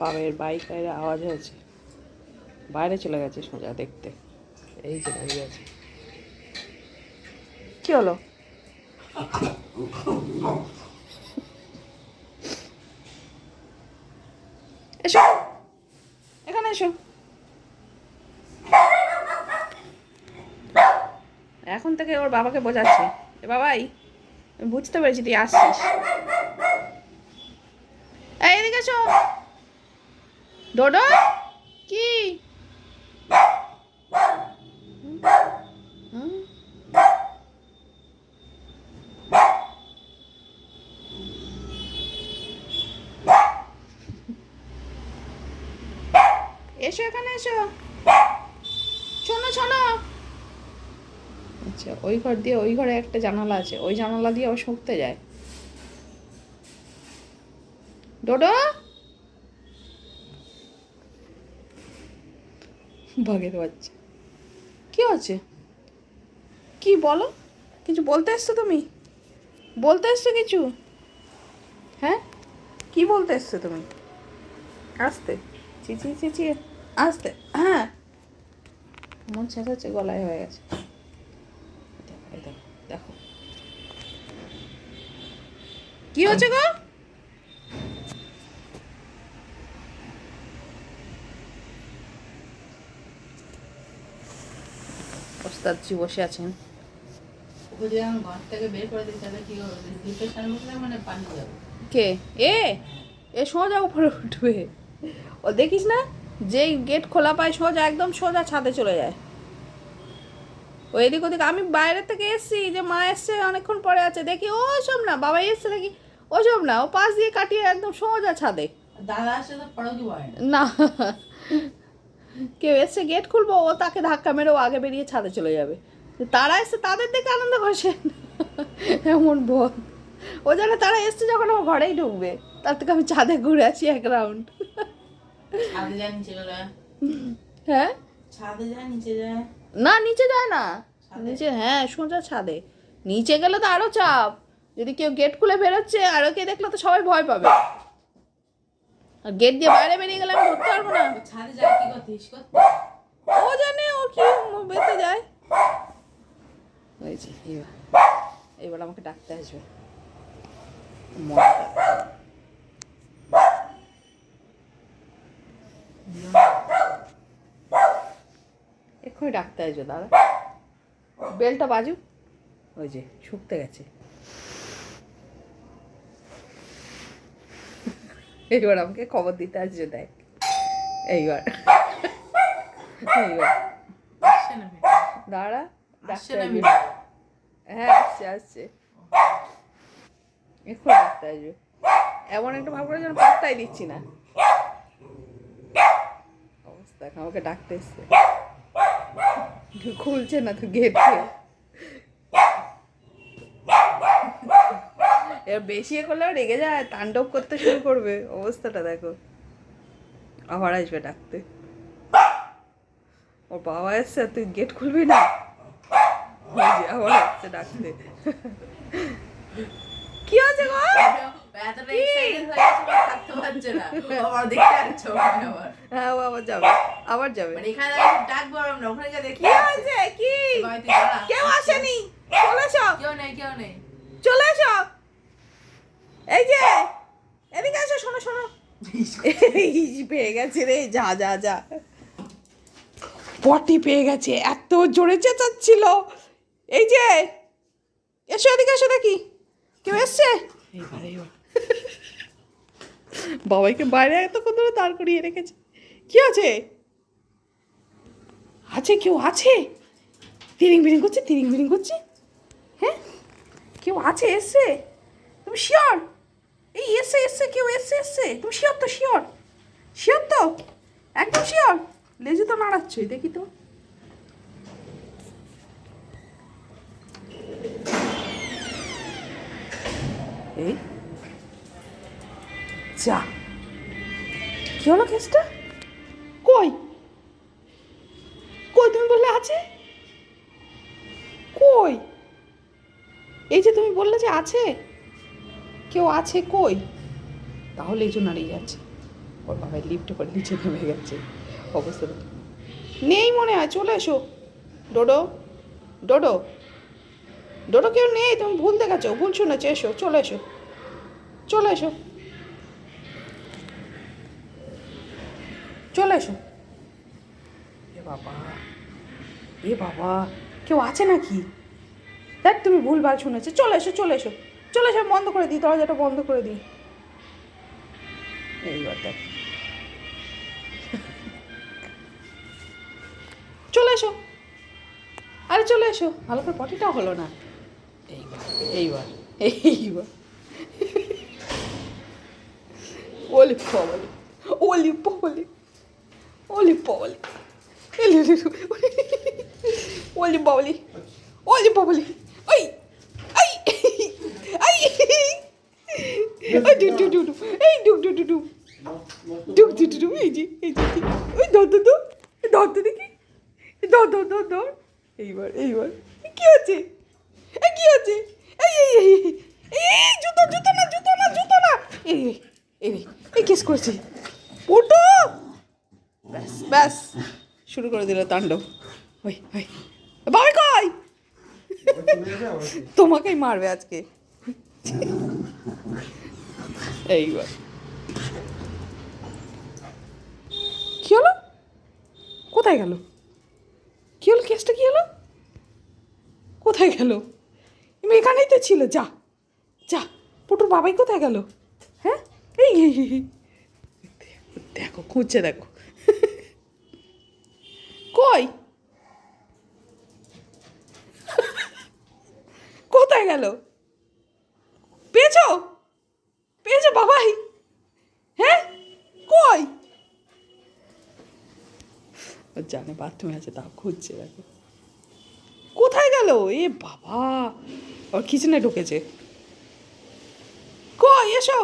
বাবের বাইকের আওয়াজ হয়েছে। বাইরে চলে গেছে সোজা দেখতে। এই যে দাঁড়িয়ে আছে। কি হলো? এসো। এখানে এসো। এখন থেকে ওর বাবাকে বোঝাচ্ছে। বাবাই বুঝতে পেরেছি তুই আসছিস। এদিকে এসো। ডোডো? কি? এসো এখানে এসো। শোনো শোনো। আচ্ছা ওই ঘর দিয়ে ওই ঘরে একটা জানালা আছে। ওই জানালা দিয়ে ও শুকতে যায়। ডোডো? বাঘের বাচ্চা। কি হচ্ছে কি বলো? কিছু বলতে এসছো তুমি? বলতে এসছো কিছু? হ্যাঁ? কি বলতে এসছো তুমি? আসতে। চিচি চিচি আসতে। হ্যাঁ। মন চেঁচাচ্ছে গলায় হয়ে গেছে। দেখো দেখো। কি হচ্ছে গো? ওস্তাদজি বসে আছেন। কি মানে কে? এ? এ সোজা উপরে উঠবে। ও দেখিস না? যেই গেট খোলা পায় সোজা একদম সোজা ছাদে চলে যায়। ও এদিক ওদিক আমি বাইরে থেকে এসছি যে মা এসছে অনেকক্ষণ পরে আছে। দেখি ও সব না বাবা এসছে দেখি ও সব না ও পাশ দিয়ে কাটিয়ে একদম সোজা ছাদে। দাদা তো না কেউ এসে গেট খুলবো ও তাকে ধাক্কা মেরে ও আগে বেরিয়ে ছাদে চলে যাবে। তারা এসছে তাদের দেখে আনন্দ করছে। এমন বল। ও জানে তারা এসছে যখন ও ঘরেই ঢুকবে তার থেকে আমি ছাদে ঘুরে আসি এক রাউন্ড হ্যাঁ? না নিচে যায় না। নিচে হ্যাঁ সোজা ছাদে। নিচে গেলে তো আরও চাপ। যদি কেউ গেট খুলে বেরোচ্ছে আরও কে দেখলে তো সবাই ভয় পাবে। গেট দিয়ে বাইরে বেরিয়ে গেলে আমি ধরতে পারব না। ও ছাদে যায় কি করতে ও জানে ও কি বেঁচে যায়। হয়েছে এবার এবার আমাকে ডাকতে আসবে। এক্ষুনি ডাকতে আসবে দাদা। বেলটা বাজু ওই যে শুকতে গেছে। এইবার আমাকে খবর দিতে আসছে দেখ। এইবার। এইবার। দাঁড়া। হ্যাঁ আসছে আসছে। এক্ষুনি ডাক্তার আসবে। এমন একটা ভাব করে যেন পাত্তাই দিচ্ছি না। অবস্থা আমাকে ডাকতে এসছে। খুলছে না তো গেট এবার বেশি এ করলে রেগে যায় তাণ্ডব করতে শুরু করবে। অবস্থাটা দেখো। আবার আসবে ডাকতে। ওর বাবা এসছে আর তুই গেট খুলবি না? আবার আসছে ডাকতে। কি আছে গো? ও। ও আবার। হ্যাঁ ও আবার যাবে। আবার যাবে। মানে ডাকবো আমরা ওখানে দেখি কি হয়েছে? কি? কেউ আসেনি? চলে এসো। কেউ নেই কেউ নেই। চলে এসো। এই যে, এদিকে এসো শোনো শোনো। পেয়ে গেছে রে, যা যা যা। পটি পেয়ে গেছে, এত জোরে চেঁচাচ্ছিল। এই যে, এসো এদিকে, এসো দেখি। কেউ এসছে? বাবাইকে বাইরে এতক্ষণ ধরে দাঁড় করিয়ে রেখেছে। কি আছে? আছে কেউ আছে? তিরিং বিরিং করছে তিরিং বিরিং করছে। হ্যাঁ? কেউ আছে, এসছে? তুমি শিওর? এই এসে এসছে কেউ এসে এসছে তুমি শিওর তো, শিওর? শিওর তো? একদম শিওর? লেজে তো নাড়াচ্ছই, দেখি তো। এই। যা। কি হলো কেসটা? কই? কই তুমি বললে আছে? কই? এই যে তুমি বললে যে আছে? কেউ আছে কই? তাহলে এই জন্য দাঁড়িয়ে যাচ্ছে। ওর বাবার লিফ্ট করে নিচে নেমে গেছে। অবস্থা নেই মনে হয়, চলে এসো। ডোডো ডোডো। ডোডো কেউ নেই, তুমি ভুল দেখাচ্ছ। ভুল শুনেছো, এসো, চলে এসো। চলে এসো। চলে এসো। এ বাবা এ বাবা, কেউ আছে নাকি? দেখ তুমি ভুলভাল শুনেছো। চলে এসো চলে এসো। চলে এসো বন্ধ করে দিই, দরজাটা বন্ধ করে দিই। এইবার দেখ। চলে এসো। আরে চলে এসো। ভালো করে পটিটাও হলো না। এইবার এইবার এইবার। ওলি পবলি ওলি পবলি ওলি পবলি ওলি পবলি ওলি পবলি ডুক এই ডুক ডুক এই ওই দেখি। এইবার এইবার। এই জুতো না জুতো না জুতো না। করছি। ব্যাস ব্যাস। শুরু করে দিল তাণ্ডব। তোমাকেই মারবে আজকে। এইবার। কি হলো? কোথায় গেল? কি হলো? কেসটা কি হলো? কোথায় গেল? এখানেই তো ছিল, যা যা, পুটুর বাবাই কোথায় গেল? হ্যাঁ? এই। দেখো, খুঁজছে, দেখো। কই? কোথায় গেল? পেয়েছ? পেয়েছ বাবাই। হ্যাঁ? কই? ও জানে বাথরুমে আছে, তাও খুঁজছে দেখো। কোথায় গেল? এ বাবা। ওর কিচেনে ঢুকেছে। কই? এসো।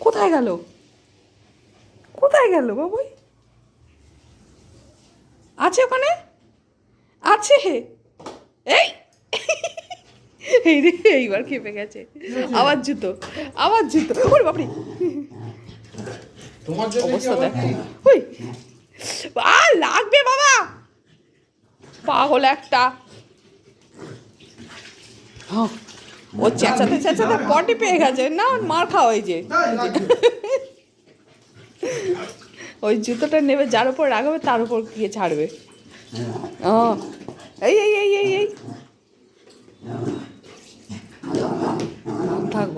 কোথায় গেল? কোথায় গেল বাবুই? আছে ওখানে? আছে এই! এই রে এইবার খেপে গেছে। আবার জুতো আবার জুতো। ওরে বাপরে। তোমার জন্য অবস্থা দেখো। ওই আর লাগবে বাবা। পাগল একটা। হ্যাঁ, ও চেঁচাতে চেঁচাতে পটি পেয়ে গেছে। না মার খাওয়া ওই যে ওই জুতোটা নেবে যার উপর রাখবে তার উপর গিয়ে ছাড়বে। ও এই এই এই এই এই। মাথা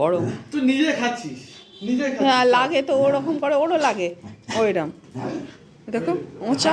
গরম। তুই নিজে খাচ্ছিস নিজে হ্যাঁ লাগে তো ওরকম করে ওরও লাগে। ওইরকম দেখো ওচা